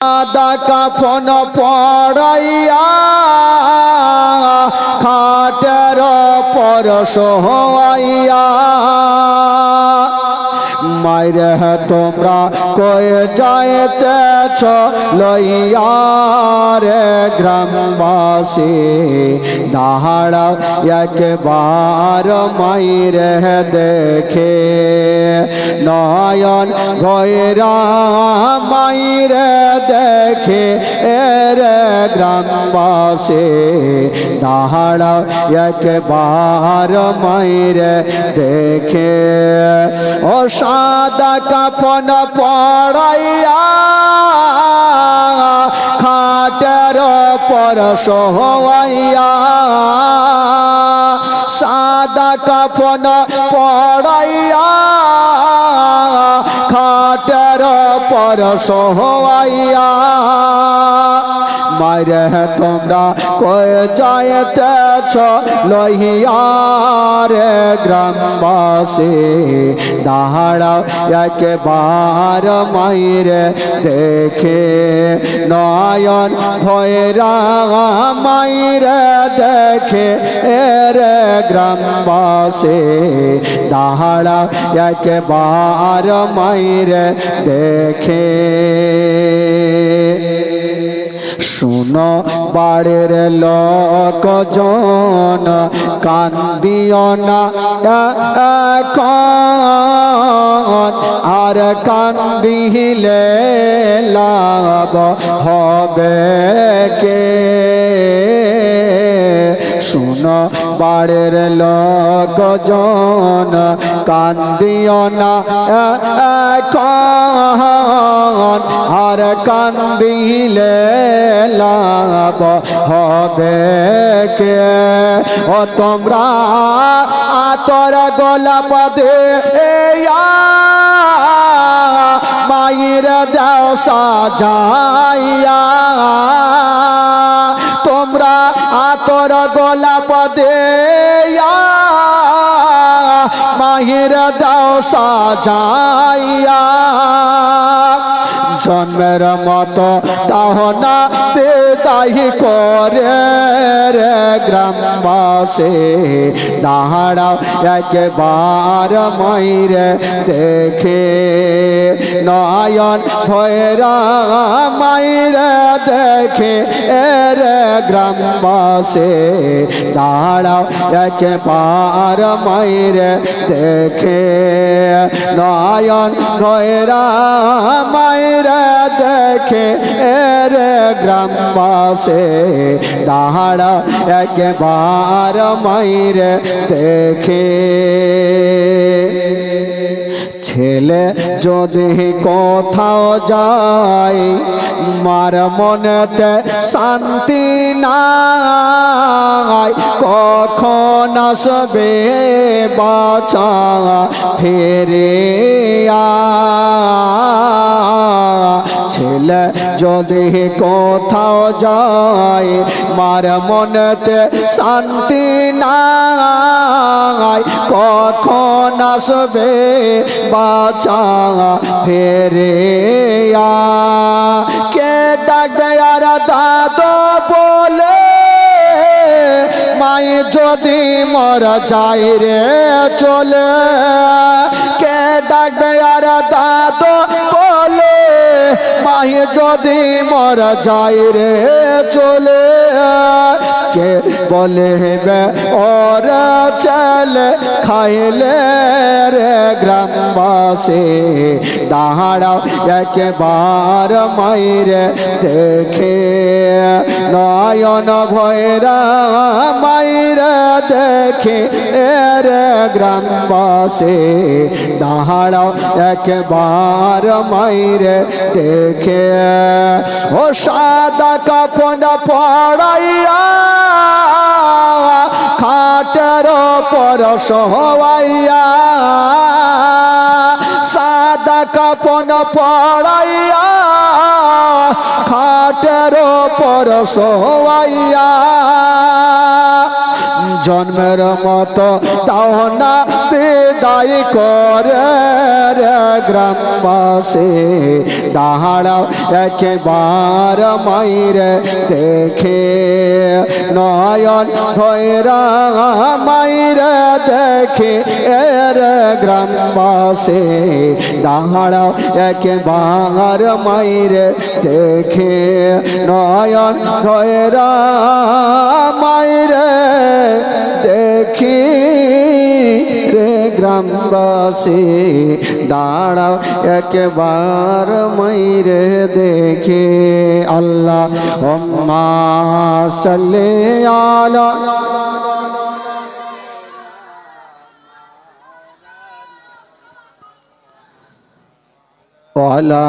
সাদা কাফন পড়াইয়া খাটের পর সোহাইয়া মাইরে তোমরা কয়ে যাইতেছ লইয়া রে গ্রামবাসী দাহাড়াও একবার মাইরে দেখে নয়ন ভৈরা মাইরে দেখে এরে গ্রামবাসী দাহাড়াও একবার মাইরে দেখে ও সাদা কাফন পড়াইয়া খাটের পর সহাইয়া সাদা কাফন পড়াইয়া খাটের পর সোহাইয়া মারে তোমরা কয়ে যাইতেছ লহিয়া রে গ্রামবাসী দাহাড়াও একবার মাইরে দেখে। নয়ন ভৈরা মাইরে দেখে। এরে গ্রামবাসী দাহাড়াও একবার মাইরে দেখে। শুনো, বাড়ির লোক জন কান্দিও না আর কান্দিলে লাভ হবে কে? শুনো, বাড়ির লোক জন কান্দিও না আর কান্দিলে লাভ হবে কে? ও তোমরা আতর গোলাপ দে মায়ের দাও সাজাইয়া তোমরা আতর গোলাপ দে মায়ের দাও সাজাইয়া জন্মের মতো তাহনা বেদাহি করে রে গ্রামবাসী। দাহাড়াও একবার মাইরে দেখে। নয়ন ভৈরা মাইরে দেখে এরে গ্রামবাসী, দাঁড়াও একবার মাইরে দেখে। নয়ন ভৈরা মাইরে দেখে এরে গ্রামবাসী, দাঁড়াও একবার মাইরে দেখে। ছেলে যদি কোথাও যায়, মার মনেতে শান্তি নাই, কখন আসবে বাঁচা ফেরে ছেলে যদি কোথাও যায়, মার মনেতে শান্তি নাই, কখন আসবে বাঁচা ফেরে কে ডাকবে আর দাদো বলে? মায়ে যদি মর যাই রে চলে কে ডাকবে আর দাদো বলে? মায়ে যদি মর যাই রে চলে কে বলে বে ওর চলে খাইলে রে গ্রামবাসী দাঁড়াও একবার মাইরে দেখে নয়ন ভৈরা মাইরে দেখে রে গ্রামবাসী দাঁড়াও একবার মাইরে দেখে ও সাদা কাপন পড়াইয়া খাটের সহাইয়া সাদা কাপন পড়াইয়া খাটের পর সহাইয়া জন্মের মতো তাও না বিদায় করে গ্রামবাসী। দাঁড়াও একেবার মাইরে দেখে। নয়ন ভৈরা মাইরে দেখে এর গ্রামবাসী। দাঁড়াও একেবার মাইরে দেখে। নয়ন ভৈরা মাইরে দেখি রে গ্রামবাসী দাঁড়াও একবার মাইরে দেখে। আল্লাহ অম্মা সাল্লে আলা ওয়ালা